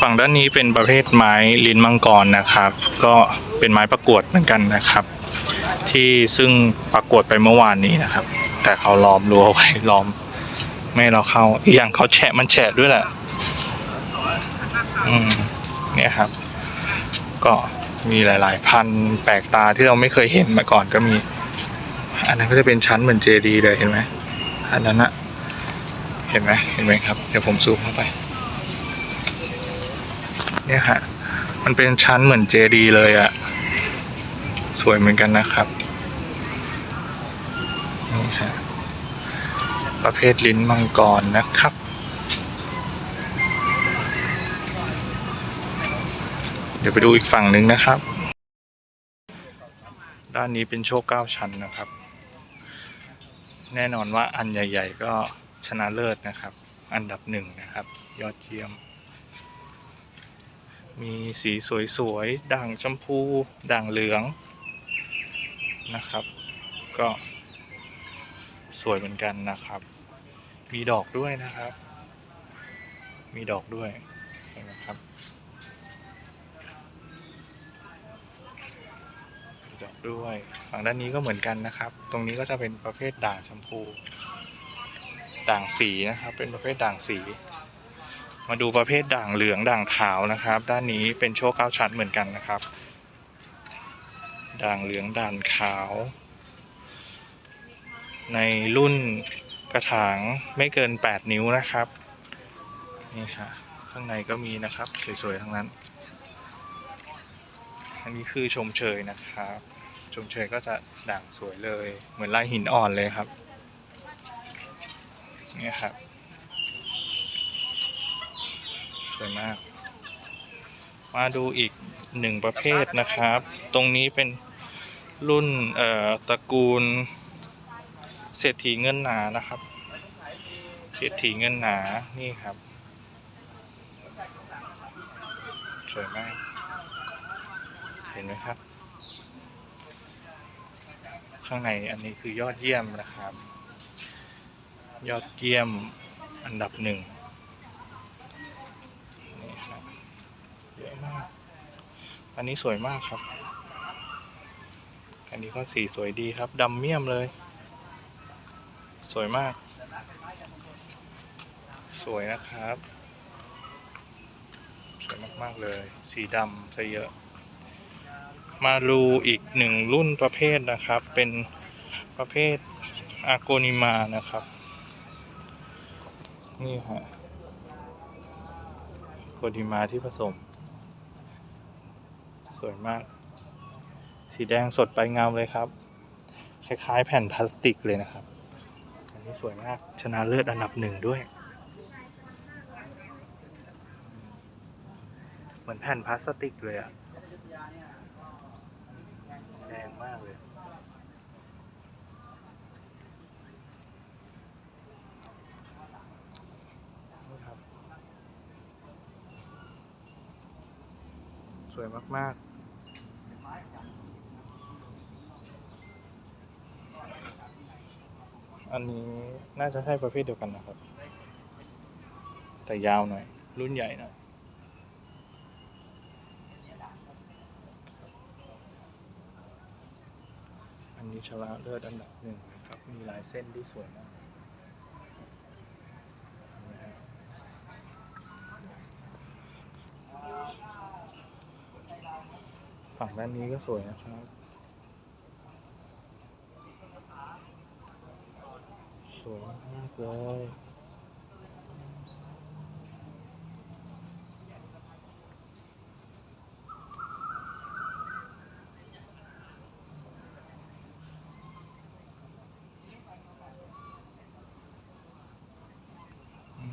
ฝั่งด้านนี้เป็นประเภทไม้ลิ้นมังกรนะครับ ก็เป็นไม้ประกวดเหมือนกันนะครับ ที่ซึ่งประกวดไปเมื่อวานนี้นะครับ แต่เขาล้อมรั้วไว้ล้อม ไม่เราเข้าอีกอย่างเขาแฉะมันแฉะด้วยแหละอืมเนี่ยครับ ก็มีหลาย ๆ พันแปลกตาที่เราไม่เคยเห็นมาก่อนก็มี อันนั้นก็จะเป็นชั้นเหมือนเจดีเลยเห็นไหมอันนั้นอะเห็นไหมเห็นไหมครับ เดี๋ยวผมซูมเข้าไป เนี่ยฮะ มันเป็นชั้นเหมือนเจดีเลยอะสวยเหมือนกันนะครับนี่ฮะประเภทลิ้นมังกรนะครับเดี๋ยวไปดูอีกฝั่งหนึ่งนะครับ ด้านนี้เป็นโชคเก้าชั้นนะครับ แน่นอนว่าอันใหญ่ ๆ ก็ชนะเลิศนะครับ อันดับหนึ่งนะครับ ยอดเยี่ยม มีสีสวยๆ ด่างชมพู ด่างเหลืองนะครับ ก็สวยเหมือนกันนะครับ มีดอกด้วยนะครับ มีดอกด้วยเห็นไหมครับดอกด้วย ฝั่งด้านนี้ก็เหมือนกันนะครับ ตรงนี้ก็จะเป็นประเภทด่างชมพู ด่างสีนะครับ เป็นประเภทด่างสี มาดูประเภทด่างเหลืองด่างขาวนะครับ ด้านนี้เป็นโชคเก้าชั้นเหมือนกันนะครับ ด่างเหลืองด่างขาว ในรุ่นกระถางไม่เกิน 8 นิ้วนะครับนี่ฮะข้างในก็มีนะครับ สวยๆ ทั้งนั้น อันนี้คือชมเชยนะครับ ชมเชยก็จะด่างสวยเลย เหมือนลายหินอ่อนเลยครับนี่ครับ ส วยมาก มาดูอีกหนึ่งประเภทนะครับ ตรงนี้เป็นรุ่นเอ่อตระกูล เศรษฐีเงินหนานะครับ เศรษฐีเงินหนา นี่ครับ สวยมาก เห็นไหมครับ ข้างในอันนี้คือยอดเยี่ยมนะครับ ยอดเยี่ยมอันดับหนึ่งนี่ครับเยอะมากอันนี้สวยมากครับ อันนี้ก็สีสวยดีครับดำเมี่ยมเลย สวยมาก สวยนะครับ สวยมากๆเลย สีดำซะเยอะ มาดูอีกหนึ่งรุ่นประเภทนะครับ เป็นประเภทอาโกนิมานะครับ นี่ฮะโกนิมาที่ผสม สวยมาก สีแดงสดไปเงาเลยครับ คล้ายๆ แผ่นพลาสติกเลยนะครับ อันนี้สวยมาก ชนะเลิศอันดับหนึ่งด้วย เหมือนแผ่นพลาสติกเลยอะแดงมากเลยสวยมาก ๆ อันนี้น่าจะใช่ประเภทเดียวกันนะครับ แต่ยาวหน่อย รุ่นใหญ่หน่อยอันนี้ชนะเลิศอันดับหนึ่งครับ มีลายเส้นที่สวยมากฝั่งด้านนี้ก็สวยนะครับ สวยมากเลย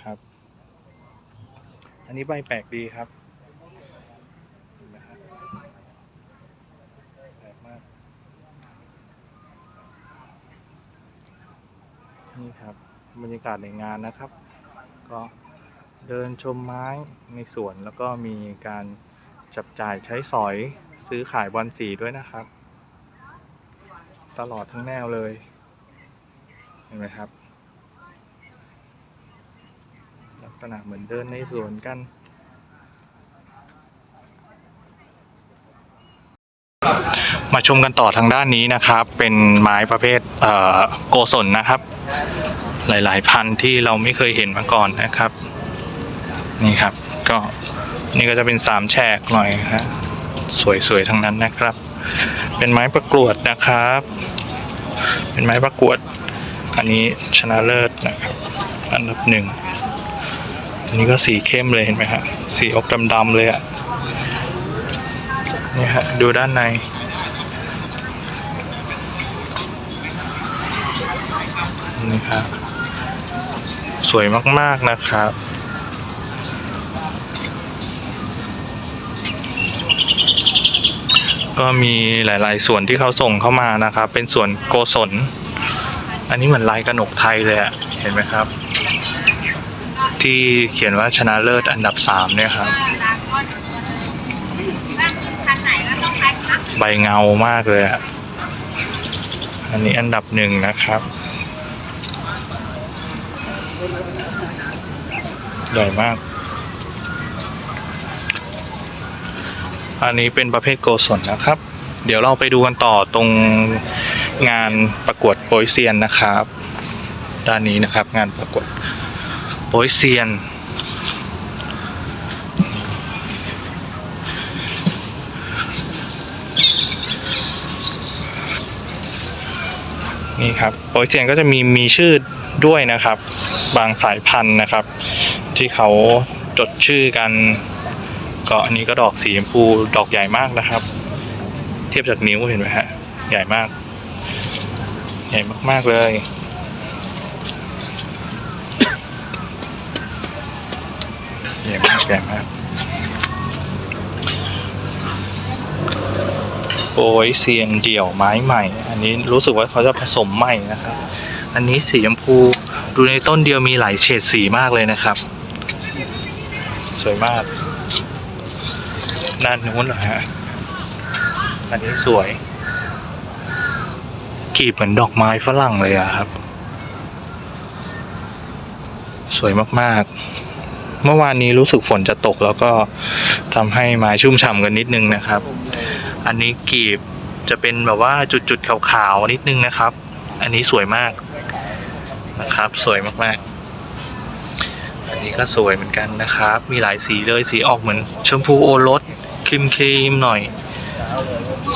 ครับ อันนี้ใบแปลกดีครับ ยากาศในงานนะครับ ก็เดินชมไม้ในสวนแล้วก็มีการจับจ่ายใช้สอยซื้อขายบอลสีด้วยนะครับ ตลอดทั้งแนวเลย เห็นไหมครับ ลักษณะเหมือนเดินในสวนกันมาชมกันต่อทางด้านนี้นะครับ เป็นไม้ประเภทโกศลนะครับ หลาย ๆ พันธุ์ที่เราไม่เคยเห็นมาก่อนนะครับ นี่ครับ ก็นี่ก็จะเป็นสามแฉกหน่อยฮะสวย ๆ ทั้งนั้นนะครับ เป็นไม้ประกวดนะครับ เป็นไม้ประกวด อันนี้ชนะเลิศนะครับ อันดับหนึ่งอันนี้ก็สีเข้มเลยเห็นไหมฮะสีออกดำๆเลยอะนี่ฮะดูด้านในนี่ครับ สวยมากๆนะครับก็มีหลาย ๆ ส่วนที่เขาส่งเข้ามานะครับ เป็นส่วนโกศล อันนี้เหมือนลายกระหนกไทยเลยอะเห็นไหมครับ ที่เขียนว่าชนะเลิศอันดับสามเนี่ยครับ ใบเงามากเลยอะอันนี้อันดับหนึ่งนะครับ ใหญ่มาก อันนี้เป็นประเภทโกศลนะครับ เดี๋ยวเราไปดูกันต่อตรงงานประกวดโปยเซียนนะครับ ด้านนี้นะครับงานประกวดโปยเซียนนี่ครับโปรยเซียนก็จะมีมีชื่อด้วยนะครับ บางสายพันธุ์นะครับ ที่เขาจดชื่อกันก็อันนี้ก็ดอกสีชมพูดอกใหญ่มากนะครับ เทียบจากนิ้วเห็นไหมฮะใหญ่มาก ใหญ่มาก ๆ เลยใหญ่มากใหญ่มากโปรยเซียนเดี่ยวไม้ใหม่ อันนี้รู้สึกว่าเขาจะผสมใหม่นะครับ อันนี้สีชมพูดูในต้นเดียวมีหลายเฉดสีมากเลยนะครับ สวยมากด้านนู้นเหรอฮะอันนี้สวยกลีบเหมือนดอกไม้ฝรั่งเลยอะครับ สวยมากๆ เมื่อวานนี้รู้สึกฝนจะตกแล้วก็ทำให้ไม้ชุ่มฉ่ำกันนิดนึงนะครับ อันนี้กลีบจะเป็นแบบว่าจุดๆขาวๆนิดนึงนะครับ อันนี้สวยมาก นะครับ สวยมากๆ อันนี้ก็สวยเหมือนกันนะครับ มีหลายสีเลยสีออกเหมือน ชมพูโอรสครีมครีมหน่อย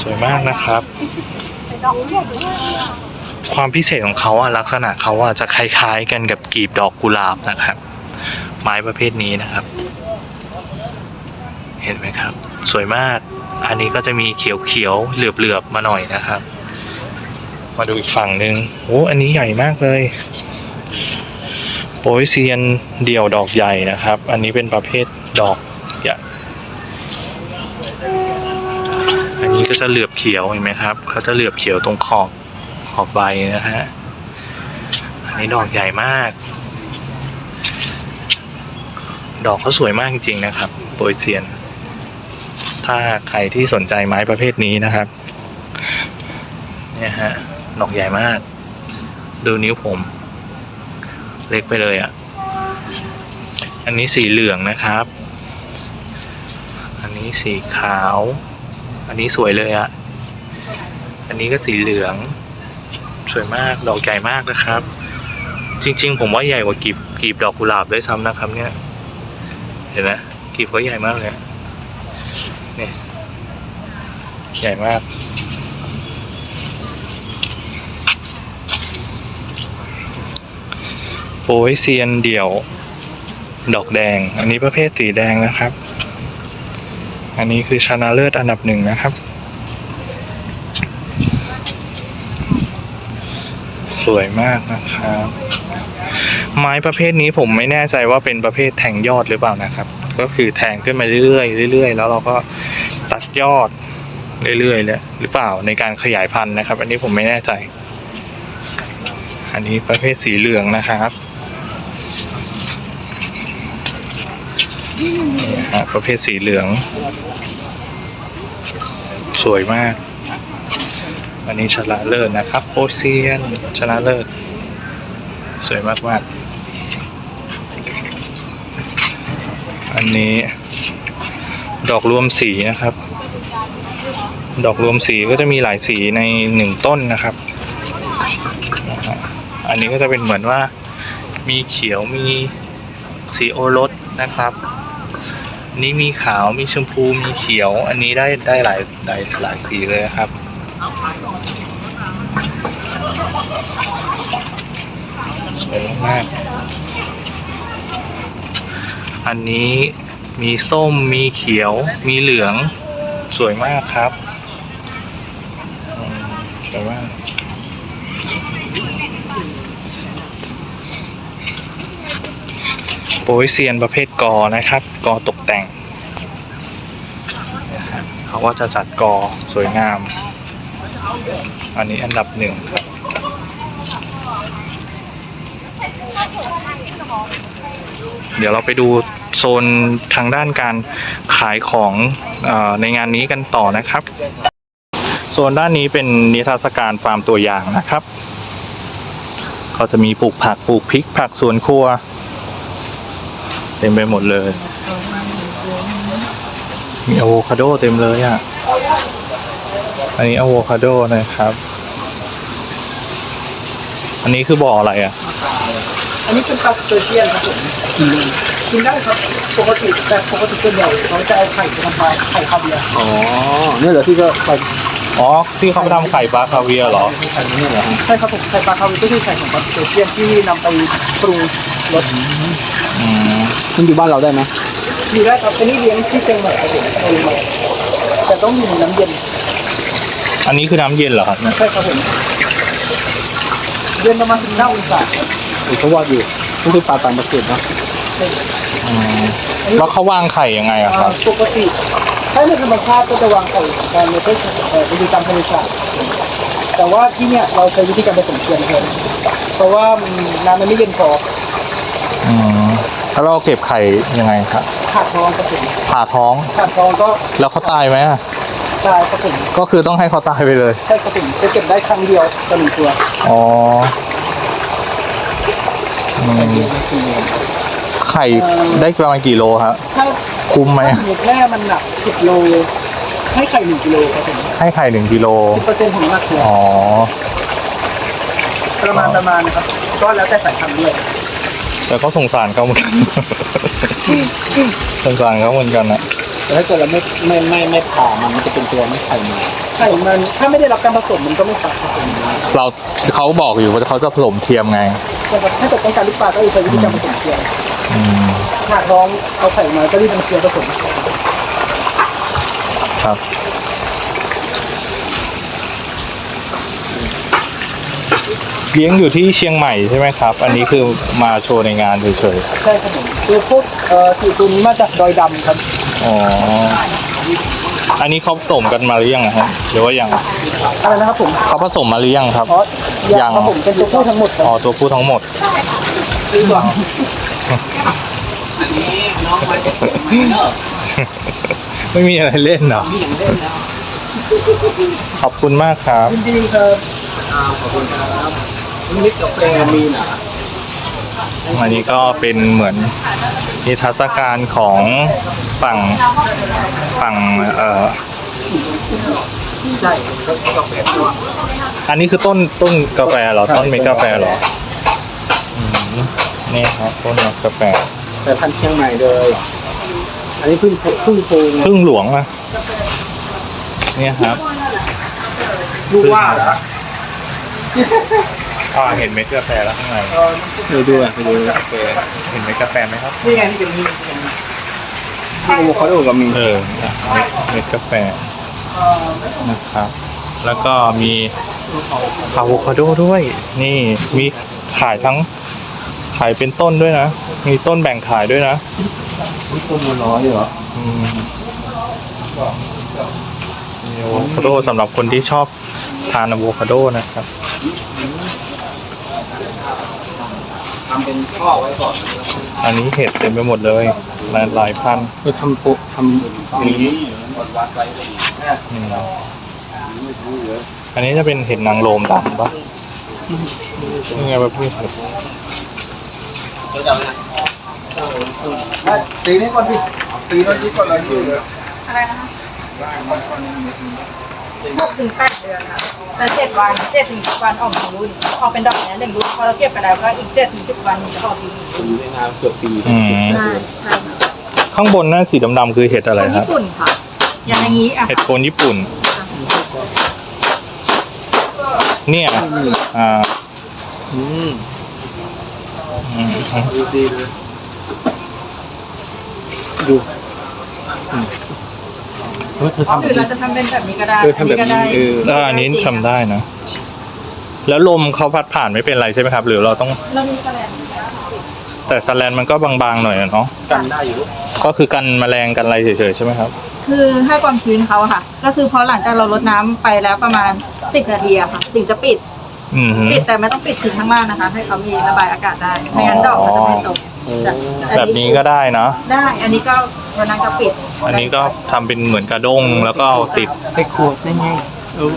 สวยมากนะครับ ความพิเศษของเขาอะลักษณะเขาอะจะคล้ายๆกันกับกลีบดอกกุหลาบนะครับ ไม้ประเภทนี้นะครับ เห็นไหมครับ สวยมาก อันนี้ก็จะมีเขียวๆเหลือบๆมาหน่อยนะครับ มาดูอีกฝั่งหนึ่งโอ้อันนี้ใหญ่มากเลย โปยเซียนเดี่ยวดอกใหญ่นะครับ อันนี้เป็นประเภทดอกใหญ่อันนี้ก็จะเหลือบเขียวเห็นไหมครับเขาจะเหลือบเขียวตรงขอบขอบใบนะฮะอันนี้ดอกใหญ่มาก ดอกเขาสวยมากจริงๆนะครับโปรยเซียน ถ้าใครที่สนใจไม้ประเภทนี้นะครับเนี่ยฮะดอกใหญ่มาก ดูนิ้วผม เล็กไปเลยอะ่ะ อันนี้สีเหลืองนะครับ อันนี้สีขาว อันนี้สวยเลยอะ่ะ อันนี้ก็สีเหลือง สวยมาก ดอกใหญ่มากนะครับ จริง ๆ ผมว่าใหญ่กว่ากีบกีบดอกกุหลาบด้วยซ้ำนะครับ เนี่ย เห็นไหมกีบเขาใหญ่มากเลยอะนี่ใหญ่มาก โปยเซียนเดี่ยว ดอกแดง อันนี้ประเภทสีแดงนะครับ อันนี้คือชนะเลิศอันดับหนึ่งนะครับ สวยมากนะครับ ไม้ประเภทนี้ผมไม่แน่ใจว่าเป็นประเภทแทงยอดหรือเปล่านะครับ ก็คือแทงขึ้นมาเรื่อยๆเรื่อยๆ แล้วเราก็ตัดยอดเรื่อยๆเลยหรือเปล่าในการขยายพันธุ์นะครับ อันนี้ผมไม่แน่ใจ อันนี้ประเภทสีเหลืองนะครับ นี่ฮะประเภทสีเหลือง สวยมาก อันนี้ชนะเลิศนะครับ โอเซียนชนะเลิศ สวยมากมากอันนี้ ดอกรวมสีนะครับ ดอกรวมสีก็จะมีหลายสีในหนึ่งต้นนะครับ อันนี้ก็จะเป็นเหมือนว่ามีเขียวมีสีโอรสนะครับ นนี้มีขาวมีชมพูมีเขียว อันนี้ได้ได้หลายหลายหลายสีเลยครับ สวยมากๆอันนี้มีส้มมีเขียว มีเหลือง สวยมากครับสวยมาก โปรยเซียนประเภทกอนะครับกอตกแต่งนะครับเขาก็จะจัดกอสวยงาม อันนี้อันดับหนึ่งครับเดี๋ยวเราไปดูโซนทางด้านการขายของอในงานนี้กันต่อนะครับ โซนด้านนี้เป็นนิทรรศการฟาร์มตัวอย่างนะครับเขาจะมีปลูกผักปลูกพริกผักสวนครัว เต็มไปหมดเลย มีอะโวคาโดเต็มเลยอะ อันนี้อะโวคาโดนะครับ อันนี้คือบ่ออะไรอะ อันนี้เป็นปลาสเตอร์เจียนครับผมกินได้ครับ ปกติแต่ปกติส่วนใหญ่เขาจะเอาไข่ไปทำปลาไข่คาเวียร์อ๋อเนี่ยเหรอที่ก็ไปอ๋อที่เขาทำไข่ปลาคาเวียร์เหรอทางนี้เหรอฮะใช่ครับผมไข่ปลาคาเวียร์ก็คือไข่ของปลาสเตอร์เจียนที่นำไปปรุงรสอืม มันอยู่บ้านเราได้ไหมอยู่ได้ครับอันนี้เลี้ยงที่เชียงใหม่ครับผมเชียงใหม่แต่ต้องอยู่ในน้ำเย็น อันนี้คือน้ำเย็นเหรอครับเนี่ยใช่ครับผมเย็นประมาณสิบห้าองศาครับเออเขาว่าอยู่นี่คือปลาต่างประเทศเนาะอืมแล้วเขาวางไข่ยังไงอะครับอ่าปกติ ถ้าในธรรมชาติก็จะวางไข่การในเพื่อเอ่อวิธีการธรรมชาติแต่ว่าที่เนี่ยเราใช้วิธีการผสมเทียมแทนเพราะว่ามันน้ำมันไม่เย็นพออืม แล้วเราเก็บไข่ยังไงครับขาดท้องกระสุนผ่าท้อง ขาดท้องก็แล้วเขาตายไหมอะตายกระสุนก็คือต้องให้เขาตายไปเลย ใช่กระสุนจะเก็บได้ครั้งเดียวต่อหนึ่งตัวอ๋ออืมไข่ได้ประมาณกี่โลครับ ถ้าคุ้มไหม ถ้าสมมติแม่มันหนักสิบโลให้ไข่หนึ่งกิโลครับผมให้ไข่หนึ่งกิโล สิบเปอร์เซ็นต์ของน้ำหนักตัวอ๋อ ประมาณประมาณนะครับ ก็แล้วแต่สายพันธุ์ด้วย แต่ก็สงสารเขาเหมือนกัน สงสารเขาเหมือนกันนะแต่ถ้าเกิดเราไม่ไม่ไม่ไม่ผ่ามันมันจะเป็นตัวไม่ไข่มาไข่มันถ้าไม่ได้รับการผสมมันก็ไม่ขาดครับผมเราเขาบอกอยู่ว่าเขาจะผสมเทียมไงแต่ว่าถ้าเกิดต้องการลูกปลาก็ใช้วิธีการผสมเทียมอืมขาดท้องเอาไข่มาก็รีบนำเทียมผสมครับ เลี้ยงอยู่ที่เชียงใหม่ใช่ไหมครับ อันนี้คือมาโชว์ในงานเฉยใช่ครับผมคือพวกเอ่อสีตัวนี้มาจากดอยดำครับ ๆอ๋ออันนี้เขาผสมกันมาหรือยังอะครับหรือว่ายังอะไรนะครับผมเขาผสมมาหรือยังครับ อ๋อยัยังงครับผมเป็นตัวผู้ทั้งหมดครับอ๋อตัวผู้ทั้งหมดดีกว่าไม่มีอะไรเล่นเหรอขอบคุณมากครับ ยินดีครับ นิดกาแฟมีนะอันนี้ก็เป็นเหมือนนิทรรศการของฝั่งฝั่งเอ่อใช่ครับกาแฟตัวอันนี้คือต้นต้นกาแฟเหรอต้นเม็ดกาแฟเหรออืมนี่ครับต้นเม็ดกาแฟแต่พันธุ์เชียงใหม่เลยอันนี้เพึ่งเพึ่งโพงพึ่งหลวงอะเนี่ยครับลูกว่าเหรอ อ่าเห็นเม็ดกาแฟแล้วข้างในเออไปดูอะไปดูอะกาแฟเห็นเม็ดกาแฟไหมครับนี่ไงนี่เป็นนี่เป็นนี่ที่โอโวคาโดก็มีเออเนี่ยเม็ดเม็ดกาแฟเอ่อนะครับ แล้วก็มีอะโวคาโดด้วย นี่มีขายทั้งขายเป็นต้นด้วยนะ มีต้นแบ่งขายด้วยนะนี่ต้นมันร้อยเหรออืมมีอะโวคาโดสำหรับคนที่ชอบทานอะโวคาโดนะครับ ทำเป็นข้อไว้ก่อนอันนี้เห็ดเต็มไปหมดเลยหลายหลายพันเออทำโปะทำอย่างนี้อืมอันนี้จะเป็นเห็ดนางโลมดำปะนี่ไงประเภทเห็ดตีนี้ก่อนดิตีนี้ก่อนเลยอะไรนะคะหกถึงแป ดเดือนค่ะแต่เจ็ดวันเจ็ดถึงสิบวันออกหนึ่งรุ่นออกเป็นดอกเนี้ยหนึ่งรุ่นพอเราเก็บไปแล้วก็อีกเจ็ดถึงสิบวันถึงจะออกอีกผมอยู่ในงานเกือบปีอืม ใช่ใช่ค่ะข้างบนนั่นสีดำๆคือเห็ดอะไรคนครับ ญี่ปุ่นค่ะ อย่างอย่างนี้อะเห็ดโคนญี่ปุ่น เนี่ยอ่าอืมอืมดูดีเลยดูอืม เฮ้ยเธอทำหรือเราจะทำเป็นแบบนี้ก็ได้เธอทำแบบก็นี้ได้เออเอออันนี้ทำได้นะ แล้วลมเขาพัดผ่านไม่เป็นไรใช่ไหมครับ หรือเราต้องเรามีแสลนแต่สแลนมันก็บางๆหน่อยอะเนาะกันได้อยู่ก็คือกันแมลงกันอะไรเฉยๆใช่ไหมครับ คือให้ความชื้นเขาอะค่ะ ก็คือพอหลังจากเราลดน้ำไปแล้วประมาณสิบนาทีอะค่ะ ถึงจะปิด อืมฮึปิดแต่ไม่ต้องปิดถึงข้างล่างนะคะ ให้เขามีระบายอากาศได้ ไม่งั้นดอกมันจะไม่ตกจ้ะ แบบนี้ก็ได้เนาะได้ อันนี้ก็วันนั้นก็ปิดอันนี้ก็ทำเป็นเหมือนกระด้งแล้วก็เอาติดใส่ขวดได้ไง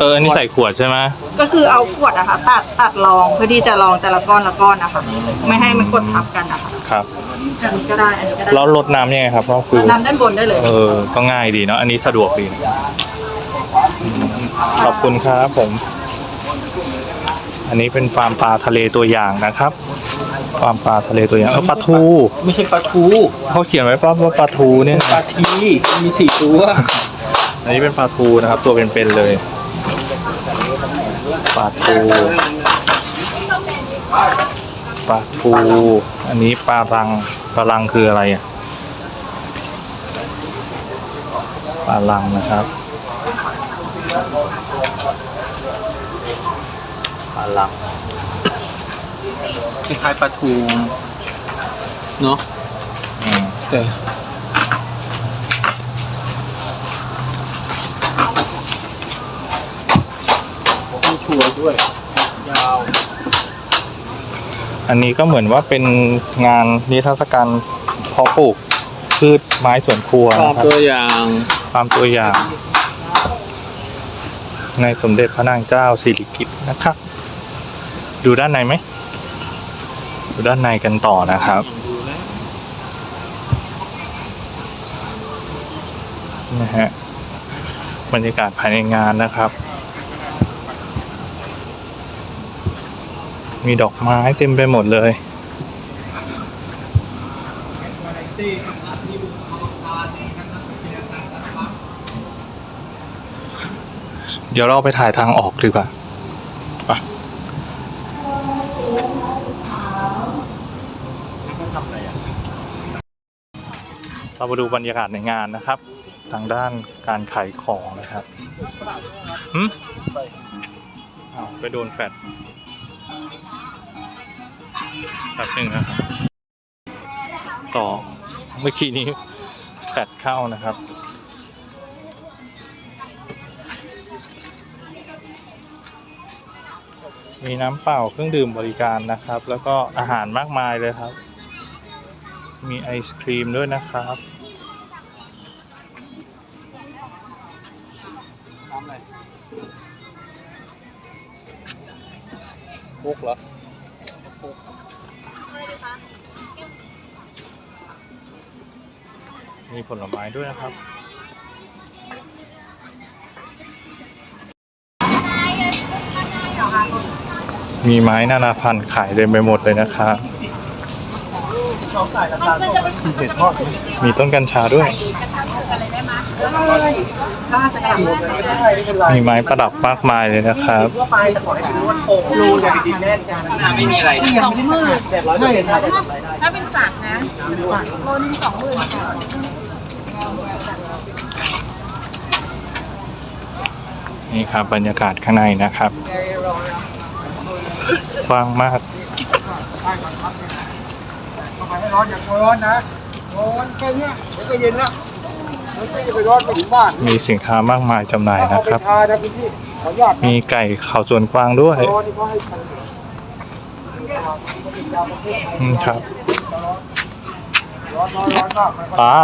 เอออันนี้ใส่ขวดใช่ไหมก็คือเอาขวดอะค่ะตัดตัดรองเพื่อที่จะรองแต่ละก้อนละก้อนนะคะไม่ให้มันกดทับกันนะคะครับ อันนี้ก็ได้อันนี้ก็ได้แล้วลดน้ำยังไงครับก็คือ น้ำด้านบนได้เลย เออ ก็ง่ายดีเนาะ อันนี้สะดวกดีนะอืมขอบคุณครับผม อันนี้เป็นฟาร์มปลาทะเลตัวอย่างนะครับฟาร์มปลาทะเลตัวอย่างเออปลาทูไม่ใช่ปลาทูเขาเขียนไว้ป่ะว่าปลาทูเนี่ยเป็นปลาทีมีสี่ตัวอันนี้เป็นปลาทูนะครับ ตัวเป็นๆเลยปลาทูปลาทูอันนี้ปลารังปลารังคืออะไรอะปลารังนะครับ ปลาลังคล้ายๆปลาทูเนาะอืมแต่มีชัวร์ด้วย ยาว อันนี้ก็เหมือนว่าเป็นงานนิทรรศการเพาะปลูกพืชไม้สวนครัวตอบนะครับตัวอย่างความตัวอย่าง ในสมเด็จพระนางเจ้าสิริกิติ์นะครับ ดูด้านในไหม ดูด้านในกันต่อนะครับ นะฮะ บรรยากาศภายในงานนะครับ มีดอกไม้เต็มไปหมดเลยเดี๋ยวเราไปถ่ายทางออกดีกว่าไปเรา มาดูบรรยากาศในงานนะครับ ทางด้านการขายของนะครับหืมไปโดนแฟดแฟดหนึ่งนะครับ ต่อเมื่อกี้นี้แฟดเข้านะครับมีน้ำเปล่าเครื่องดื่มบริการนะครับ แล้วก็อาหารมากมายเลยครับ มีไอศครีมด้วยนะครับ บุกเหรอมีผลไม้ด้วยนะครับมีไม้นานาพันธุ์ขายเต็มไปหมดเลยนะครับเผ็ดทอดไหมมีต้นกัญชาด้วยถ้าจะทำไมีไม้ประดับมากมายเลยนะครับว่าไปแต่ขอให้เป็นวันโป่งรูอย่างดีแน่นกันไม่มีอะไรสองหมื่นแปดร้อยเปอร์เซ็นต์ได้ถ้าเป็นฝากนะโลนึงสองหมื่นนี่ครับบรรยากาศข้างในนะครับกว้างมากไมให้ร้อนอย่างร้อนนะร้อนแค่นี้เดี๋ยวก็เย็นแล้ว ม่จะไปร้อนไปถึงบ้านมีสินค้ามากมายจำหน่ายเอานะไปครับทานะพี่ขออนุญาตมีไก่ข่าวสวนกวางด้วยร้อนนี่ก็ให้ทันอืมครับร้อนร้อนร้อนมากป้า